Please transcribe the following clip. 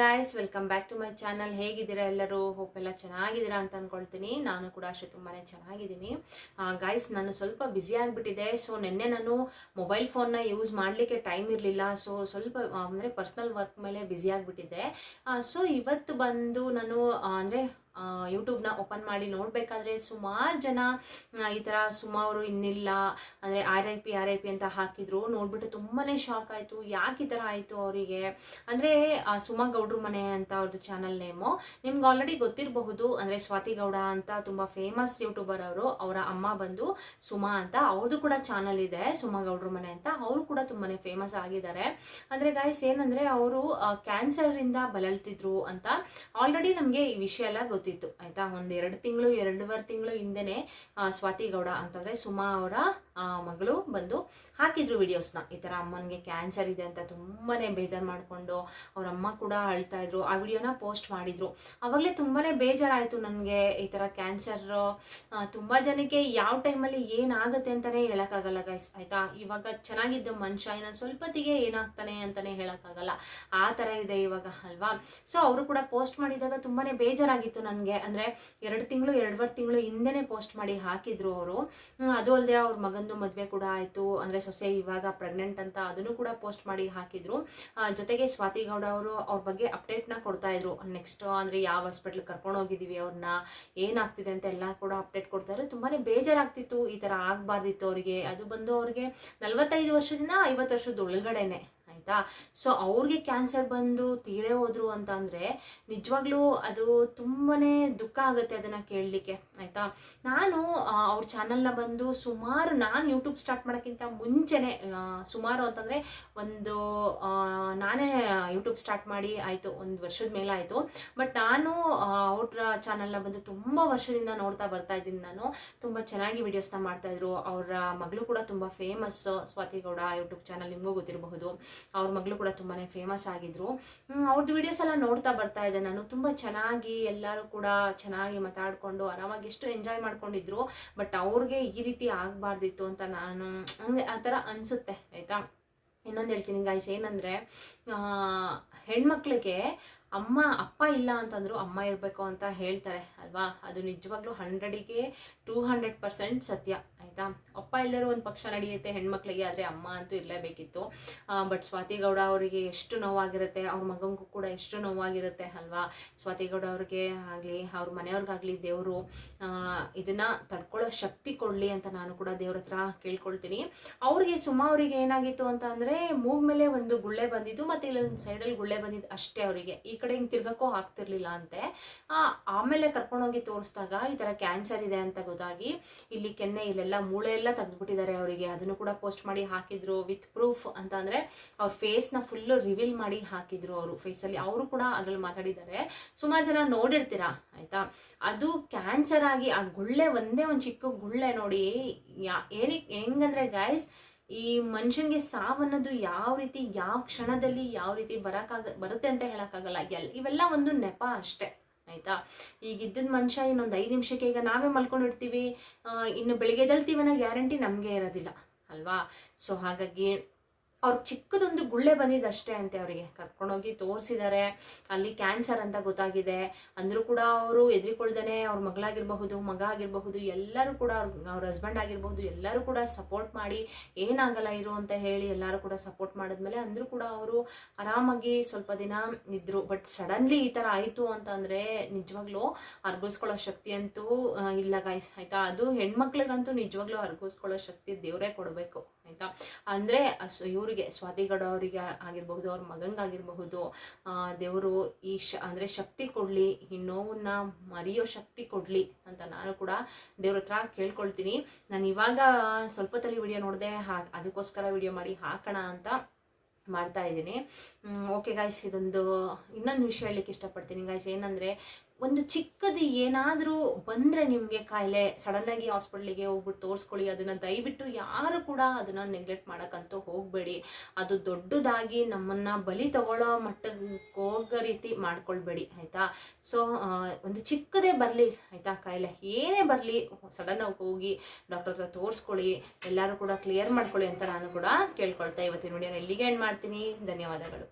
Guys welcome back to my channel ಹೇಗಿದ್ದೀರಾ ಎಲ್ಲರೂ? Hope ಎಲ್ಲ ಚೆನ್ನಾಗಿದ್ದೀರಾ ಅಂತ ಅನ್ಕೊಳ್ತೀನಿ. ನಾನು ಕೂಡ ಅಷ್ಟೇ ತುಂಬಾ ಚೆನ್ನಾಗಿದ್ದೀನಿ. ಗಾಯ್ಸ್ ನಾನು ಸ್ವಲ್ಪ ಬ್ಯುಸಿ ಆಗಿಬಿಟ್ಟಿದೆ. ಸೊ ನಿನ್ನೆ ನಾನು ಮೊಬೈಲ್ ಫೋನ್ನ ಯೂಸ್ ಮಾಡಲಿಕ್ಕೆ ಟೈಮ್ ಇರಲಿಲ್ಲ. ಸೊ ಸ್ವಲ್ಪ ಅಂದರೆ ಪರ್ಸ್ನಲ್ ವರ್ಕ್ ಮೇಲೆ ಬ್ಯುಸಿ ಆಗಿಬಿಟ್ಟಿದ್ದೆ. ಸೊ ಇವತ್ತು ಬಂದು ನಾನು ಅಂದರೆ ಯೂಟ್ಯೂಬ್ನ ಓಪನ್ ಮಾಡಿ ನೋಡಬೇಕಾದ್ರೆ ಸುಮಾರು ಜನ ಈ ಥರ ಸುಮಾ ಅವರು ಇನ್ನಿಲ್ಲ, ಅಂದರೆ R I P R I P ಅಂತ ಹಾಕಿದ್ರು, ನೋಡ್ಬಿಟ್ಟು ತುಂಬಾ ಶಾಕ್ ಆಯಿತು. ಯಾಕೆ ಈ ಥರ ಆಯಿತು ಅವರಿಗೆ? ಅಂದರೆ ಸುಮಾ ಗೌಡ್ರ ಮನೆ ಅಂತ ಅವ್ರದ್ದು ಚಾನಲ್ ನೇಮು ನಿಮ್ಗೆ ಆಲ್ರೆಡಿ ಗೊತ್ತಿರಬಹುದು, ಅಂದರೆ ಸ್ವಾತಿ ಗೌಡ ಅಂತ ತುಂಬ ಫೇಮಸ್ ಯೂಟ್ಯೂಬರ್ ಅವರು, ಅವರ ಅಮ್ಮ ಬಂದು ಸುಮಾ ಅಂತ ಅವ್ರದ್ದು ಕೂಡ ಚಾನಲ್ ಇದೆ, ಸುಮಾ ಗೌಡ್ರ ಮನೆ ಅಂತ, ಅವರು ಕೂಡ ತುಂಬಾ ಫೇಮಸ್ ಆಗಿದ್ದಾರೆ. ಅಂದರೆ ಗಾಯ್ಸ್ ಏನಂದರೆ ಅವರು ಕ್ಯಾನ್ಸರಿಂದ ಬಳಲ್ತಿದ್ರು ಅಂತ ಆಲ್ರೆಡಿ ನಮಗೆ ಈ ವಿಷಯ ಎಲ್ಲ ಗೊತ್ತಿತ್ತು, ಆಯ್ತಾ? ಒಂದು ಎರಡು ತಿಂಗಳು, ಎರಡೂವರೆ ತಿಂಗಳು ಹಿಂದೆನೆ ಸ್ವಾತಿ ಗೌಡ ಅಂತಂದ್ರೆ ಸುಮಾ ಅವರ ಮಗಳು ಬಂದು ಹಾಕಿದ್ರು ವಿಡಿಯೋಸ್ನ ಈ ಥರ ಅಮ್ಮನಿಗೆ ಕ್ಯಾನ್ಸರ್ ಇದೆ ಅಂತ ತುಂಬಾನೇ ಬೇಜಾರು ಮಾಡಿಕೊಂಡು ಅವ್ರ ಅಮ್ಮ ಕೂಡ ಅಳ್ತಾ ಇದ್ರು, ಆ ವಿಡಿಯೋನ ಪೋಸ್ಟ್ ಮಾಡಿದ್ರು. ಅವಾಗಲೇ ತುಂಬಾ ಬೇಜಾರಾಯಿತು ನನಗೆ ಈ ಥರ ಕ್ಯಾನ್ಸರ್ ತುಂಬಾ ಜನಕ್ಕೆ ಯಾವ ಟೈಮಲ್ಲಿ ಏನಾಗುತ್ತೆ ಅಂತಲೇ ಹೇಳೋಕ್ಕಾಗಲ್ಲ ಗೈಸ್ ಆಯಿತಾ? ಇವಾಗ ಚೆನ್ನಾಗಿದ್ದ ಮನುಷ್ಯ ಸ್ವಲ್ಪ ಸ್ವಲ್ಪತ್ತಿಗೆ ಏನಾಗ್ತಾನೆ ಅಂತಲೇ ಹೇಳೋಕ್ಕಾಗಲ್ಲ. ಆ ಥರ ಇದೆ ಇವಾಗ, ಅಲ್ವಾ? ಸೊ ಅವರು ಕೂಡ ಪೋಸ್ಟ್ ಮಾಡಿದಾಗ ತುಂಬಾನೇ ಬೇಜಾರಾಗಿತ್ತು ನನಗೆ ಅಂದರೆ ಎರಡು ತಿಂಗಳು, ಎರಡುವರೆ ತಿಂಗಳು ಹಿಂದೆನೇ ಪೋಸ್ಟ್ ಮಾಡಿ ಹಾಕಿದ್ರು ಅವರು. ಅದು ಅಲ್ಲದೆ ಅವ್ರ ಮಗಂದು ಮದುವೆ ಕೂಡ ಆಯಿತು. ಅಂದರೆ ಸೊಸೆ ಇವಾಗ ಪ್ರೆಗ್ನೆಂಟ್ ಅಂತ ಅದನ್ನು ಕೂಡ ಪೋಸ್ಟ್ ಮಾಡಿ ಹಾಕಿದ್ರು. ಜೊತೆಗೆ ಸ್ವಾತಿ ಗೌಡ ಅವರು ಅವ್ರ ಬಗ್ಗೆ ಅಪ್ಡೇಟ್ನ ಕೊಡ್ತಾ ಇದ್ರು. ನೆಕ್ಸ್ಟ್ ಅಂದರೆ ಯಾವ ಹಾಸ್ಪಿಟ್ಲ್ ಕರ್ಕೊಂಡು ಹೋಗಿದ್ದೀವಿ ಅವ್ರನ್ನ ಏನಾಗ್ತಿದೆ ಅಂತ ಎಲ್ಲ ಕೂಡ ಅಪ್ಡೇಟ್ ಕೊಡ್ತಾ ಇದ್ರು. ತುಂಬಾ ಬೇಜಾರಾಗ್ತಿತ್ತು. ಈ ಥರ ಆಗಬಾರ್ದಿತ್ತು ಅವರಿಗೆ. ಅದು ಬಂದು ಅವ್ರಿಗೆ ನಲವತ್ತೈದು ವರ್ಷದಿಂದ ಐವತ್ತು ವರ್ಷದ ಒಳಗಡೆನೆ. ಆಯ್ತಾ? ಸೊ ಅವ್ರಿಗೆ ಕ್ಯಾನ್ಸರ್ ಬಂದು ತೀರೇ ಹೋದ್ರು ಅಂತ ಅಂದ್ರೆ ನಿಜವಾಗ್ಲೂ ಅದು ತುಂಬಾನೇ ದುಃಖ ಆಗುತ್ತೆ ಅದನ್ನ ಕೇಳಲಿಕ್ಕೆ, ಆಯ್ತಾ? ನಾನು ಅವ್ರ ಚಾನಲ್ನ ಬಂದು ಸುಮಾರು ನಾನು ಯೂಟ್ಯೂಬ್ ಸ್ಟಾರ್ಟ್ ಮಾಡೋಕ್ಕಿಂತ ಮುಂಚೆನೆ ಸುಮಾರು ಅಂತಂದ್ರೆ ಒಂದು ನಾನೇ ಯೂಟ್ಯೂಬ್ ಸ್ಟಾರ್ಟ್ ಮಾಡಿ ಆಯ್ತು, ಒಂದು ವರ್ಷದ ಮೇಲೆ ಆಯ್ತು. ಬಟ್ ನಾನು ಅವ್ರ ಚಾನಲ್ನ ಬಂದು ತುಂಬಾ ವರ್ಷದಿಂದ ನೋಡ್ತಾ ಬರ್ತಾ ಇದ್ದೀನಿ ನಾನು. ತುಂಬಾ ಚೆನ್ನಾಗಿ ವಿಡಿಯೋಸ್ನ ಮಾಡ್ತಾ ಇದ್ರು. ಅವರ ಮಗಳು ಕೂಡ ತುಂಬಾ ಫೇಮಸ್ ಸ್ವಾತಿಗೌಡ ಯೂಟ್ಯೂಬ್ ಚಾನಲ್ ನಿಮಗೂ ಗೊತ್ತಿರಬಹುದು. ಅವ್ರ ಮಗಳು ಕೂಡ ತುಂಬಾ ಫೇಮಸ್ ಆಗಿದ್ರು. ಅವ್ರದ್ದು ವಿಡಿಯೋಸ್ ಎಲ್ಲ ನೋಡ್ತಾ ಬರ್ತಾ ಇದ್ದೆ ನಾನು. ತುಂಬ ಚೆನ್ನಾಗಿ ಎಲ್ಲರೂ ಕೂಡ ಚೆನ್ನಾಗಿ ಮಾತಾಡ್ಕೊಂಡು ಆರಾಮಾಗಿ ಎಷ್ಟು ಎಂಜಾಯ್ ಮಾಡ್ಕೊಂಡಿದ್ರು. ಬಟ್ ಅವ್ರಿಗೆ ಈ ರೀತಿ ಆಗಬಾರ್ದಿತ್ತು ಅಂತ ನಾನು, ಹಂಗೆ ಆ ಥರ ಅನಿಸುತ್ತೆ, ಆಯಿತಾ? ಇನ್ನೊಂದು ಹೇಳ್ತೀನಿ ಗಾಯ್ಸ್ ಏನಂದರೆ ಹೆಣ್ಮಕ್ಳಿಗೆ ಅಮ್ಮ, ಅಪ್ಪ ಇಲ್ಲ ಅಂತಂದ್ರು ಅಮ್ಮ ಇರಬೇಕು ಅಂತ ಹೇಳ್ತಾರೆ, ಅಲ್ವಾ? ಅದು ನಿಜವಾಗ್ಲೂ ಹಂಡ್ರೆಡಿಗೆ ಟೂ ಹಂಡ್ರೆಡ್ ಪರ್ಸೆಂಟ್ ಸತ್ಯ, ಆಯಿತಾ? ಅಪ್ಪ ಎಲ್ಲರೂ ಒಂದು ಪಕ್ಷ ನಡೆಯುತ್ತೆ, ಹೆಣ್ಮಕ್ಳಿಗೆ ಆದರೆ ಅಮ್ಮ ಅಂತೂ ಇರಲೇಬೇಕಿತ್ತು. ಬಟ್ ಸ್ವಾತಿ ಗೌಡ ಅವರಿಗೆ ಎಷ್ಟು ನೋವಾಗಿರುತ್ತೆ, ಅವ್ರ ಮಗಂಗೂ ಕೂಡ ಎಷ್ಟು ನೋವಾಗಿರುತ್ತೆ, ಅಲ್ವಾ? ಸ್ವಾತಿ ಗೌಡ ಅವ್ರಿಗೆ ಆಗಲಿ, ಅವ್ರ ಮನೆಯವ್ರಿಗಾಗಲಿ ದೇವರು ಇದನ್ನ ತಡ್ಕೊಳ್ಳೋ ಶಕ್ತಿ ಕೊಡಲಿ ಅಂತ ನಾನು ಕೂಡ ದೇವ್ರ ಹತ್ರ ಕೇಳ್ಕೊಳ್ತೀನಿ. ಅವ್ರಿಗೆ ಸುಮಾ ಅವರಿಗೆ ಏನಾಗಿತ್ತು ಅಂತ ಅಂದರೆ ಮೇಲೆ ಒಂದು ಗುಳ್ಳೆ ಬಂದಿದ್ದು, ಮತ್ತು ಇಲ್ಲೊಂದು ಸೈಡಲ್ಲಿ ಗುಳ್ಳೆ ಬಂದಿದ್ದು ಅಷ್ಟೇ ಅವರಿಗೆ. ಈ ಕಡೆ ಹಿಂಗೆ ತಿರ್ಗಕ್ಕೂ ಆಗ್ತಿರ್ಲಿಲ್ಲ ಅಂತೆ. ಆಮೇಲೆ ಕರ್ಕೊಂಡೋಗಿ ತೋರಿಸಿದಾಗ ಈ ಥರ ಕ್ಯಾನ್ಸರ್ ಇದೆ ಅಂತ ಗೊತ್ತಾಗಿ ಇಲ್ಲಿ ಕೆನ್ನೆ, ಇಲ್ಲೆಲ್ಲ ಮೂಳೆ ಎಲ್ಲ ತೆಗೆದ್ಬಿಟ್ಟಿದ್ದಾರೆ ಅವರಿಗೆ. ಅದನ್ನು ಕೂಡ ಪೋಸ್ಟ್ ಮಾಡಿ ಹಾಕಿದ್ರು ವಿತ್ ಪ್ರೂಫ್ ಅಂತ ಅಂದರೆ ಅವ್ರ ಫೇಸ್ನ ಫುಲ್ಲು ರಿವೀಲ್ ಮಾಡಿ ಹಾಕಿದ್ರು ಅವರು ಫೇಸಲ್ಲಿ ಅವರು ಕೂಡ ಅದ್ರಲ್ಲಿ ಮಾತಾಡಿದ್ದಾರೆ. ಸುಮಾರು ಜನ ನೋಡಿರ್ತೀರಾ, ಆಯಿತಾ? ಅದು ಕ್ಯಾನ್ಸರ್ ಆಗಿ, ಆ ಗುಳ್ಳೆ ಒಂದೇ ಒಂದು ಚಿಕ್ಕ ಗುಳ್ಳೆ ನೋಡಿ, ಯಾ ಏನಕ್ಕೆ ಹೆಂಗಂದ್ರೆ ಗಾಯ್ಸ್ ಈ ಮನುಷ್ಯನಿಗೆ ಸಾವನ್ನೋದು ಯಾವ ರೀತಿ, ಯಾವ ಕ್ಷಣದಲ್ಲಿ ಯಾವ ರೀತಿ ಬರಕ್ಕಾಗ ಬರುತ್ತೆ ಅಂತ ಹೇಳಕ್ಕಾಗಲ್ಲ ಎಲ್, ಇವೆಲ್ಲ ಒಂದು ನೆಪ ಅಷ್ಟೇ, ಆಯ್ತಾ? ಈಗ ಇದ್ದಿದ್ದ ಮನುಷ್ಯ ಇನ್ನೊಂದು ಐದು ನಿಮಿಷಕ್ಕೆ ಈಗ ನಾವೇ ಮಲ್ಕೊಂಡಿರ್ತೀವಿ. ಇನ್ನು ಬೆಳಿಗ್ಗೆ ಎದ್ದೇಳ್ತೀವಿ ಅನ್ನೋ ಗ್ಯಾರಂಟಿ ನಮಗೆ ಇರೋದಿಲ್ಲ, ಅಲ್ವಾ? ಸೊ ಹಾಗಾಗಿ ಅವ್ರ ಚಿಕ್ಕದೊಂದು ಗುಳ್ಳೆ ಬಂದಿದ್ದಷ್ಟೇ ಅಂತೆ ಅವರಿಗೆ. ಕರ್ಕೊಂಡೋಗಿ ತೋರಿಸಿದ್ದಾರೆ ಅಲ್ಲಿ ಕ್ಯಾನ್ಸರ್ ಅಂತ ಗೊತ್ತಾಗಿದೆ. ಅಂದರೂ ಕೂಡ ಅವರು ಎದ್ರಿಕೊಳ್ದೇ ಅವ್ರ ಮಗಳಾಗಿರಬಹುದು, ಮಗ ಆಗಿರಬಹುದು, ಎಲ್ಲರೂ ಕೂಡ ಅವ್ರ ಅವ್ರ ಹಸ್ಬೆಂಡ್ ಆಗಿರಬಹುದು, ಎಲ್ಲರೂ ಕೂಡ ಸಪೋರ್ಟ್ ಮಾಡಿ ಏನಾಗಲ್ಲ ಇರು ಅಂತ ಹೇಳಿ ಎಲ್ಲರೂ ಕೂಡ ಸಪೋರ್ಟ್ ಮಾಡಿದ್ಮೇಲೆ ಅಂದರೂ ಕೂಡ ಅವರು ಆರಾಮಾಗಿ ಸ್ವಲ್ಪ ದಿನ ಇದ್ದರು ಬಟ್ ಸಡನ್ಲಿ ಈ ಥರ ಆಯಿತು ಅಂತಂದರೆ ನಿಜವಾಗ್ಲೂ ಅರ್ಗಿಸ್ಕೊಳ್ಳೋ ಶಕ್ತಿ ಅಂತೂ ಇಲ್ಲ ಗಾಯ್ಸ್ ಆಯಿತಾ? ಅದು ಹೆಣ್ಮಕ್ಳಿಗಂತೂ ನಿಜವಾಗ್ಲೂ ಅರ್ಗಿಸ್ಕೊಳ್ಳೋ ಶಕ್ತಿ ದೇವರೇ ಕೊಡಬೇಕು, ಆಯಿತಾ? ಅಂದರೆ ಇವರಿಗೆ ಸ್ವಾತಿಗಡವರಿಗೆ ಆಗಿರಬಹುದು, ಅವ್ರ ಮಗಂಗಾಗಿರಬಹುದು ದೇವರು ಈ ಶ, ಅಂದರೆ ಶಕ್ತಿ ಕೊಡಲಿ, ಈ ನೋವನ್ನ ಮರೆಯೋ ಶಕ್ತಿ ಕೊಡಲಿ ಅಂತ ನಾನು ಕೂಡ ದೇವ್ರ ಹತ್ರ ಕೇಳ್ಕೊಳ್ತೀನಿ. ನಾನು ಇವಾಗ ಸ್ವಲ್ಪ ತಲೆ ವಿಡಿಯೋ ನೋಡಿದೆ ಅದಕ್ಕೋಸ್ಕರ ವಿಡಿಯೋ ಮಾಡಿ ಹಾಕೋಣ ಅಂತ ಮಾಡ್ತಾ ಇದ್ದೀನಿ. ಓಕೆ ಗಾಯ್ಸ್ ಇದೊಂದು ಇನ್ನೊಂದು ವಿಷಯ ಹೇಳಲಿಕ್ಕೆ ಇಷ್ಟಪಡ್ತೀನಿ. ಗಾಯ್ಸ್ ಏನಂದರೆ ಒಂದು ಚಿಕ್ಕದು ಏನಾದರೂ ಬಂದರೆ ನಿಮಗೆ ಕಾಯಿಲೆ ಸಡನ್ನಾಗಿ ಹಾಸ್ಪಿಟ್ಲಿಗೆ ಹೋಗ್ಬಿಟ್ಟು ತೋರಿಸ್ಕೊಳ್ಳಿ. ಅದನ್ನು ದಯವಿಟ್ಟು ಯಾರು ಕೂಡ ಅದನ್ನು ನೆಗ್ಲೆಕ್ಟ್ ಮಾಡೋಕ್ಕಂತೂ ಹೋಗಬೇಡಿ. ಅದು ದೊಡ್ಡದಾಗಿ ನಮ್ಮನ್ನು ಬಲಿ ತಗೊಳ್ಳೋ ಮಟ್ಟಕ್ಕೆ ಹೋಗೋ ರೀತಿ ಮಾಡ್ಕೊಳ್ಬೇಡಿ, ಆಯಿತಾ? ಸೊ ಒಂದು ಚಿಕ್ಕದೇ ಬರಲಿ, ಆಯಿತಾ ಕಾಯಿಲೆ? ಏನೇ ಬರಲಿ ಸಡನ್ನಾಗಿ ಹೋಗಿ ಡಾಕ್ಟರ್ ಹತ್ರ ತೋರಿಸ್ಕೊಳ್ಳಿ. ಎಲ್ಲರೂ ಕೂಡ ಕ್ಲಿಯರ್ ಮಾಡ್ಕೊಳ್ಳಿ ಅಂತ ನಾನು ಕೂಡ ಕೇಳ್ಕೊಳ್ತಾ ಇವತ್ತಿನ ವಿಡಿಯೋನ ಇಲ್ಲಿಗೆ ಎಂಡ್ ಮಾಡ್ತೀನಿ. ಧನ್ಯವಾದಗಳು.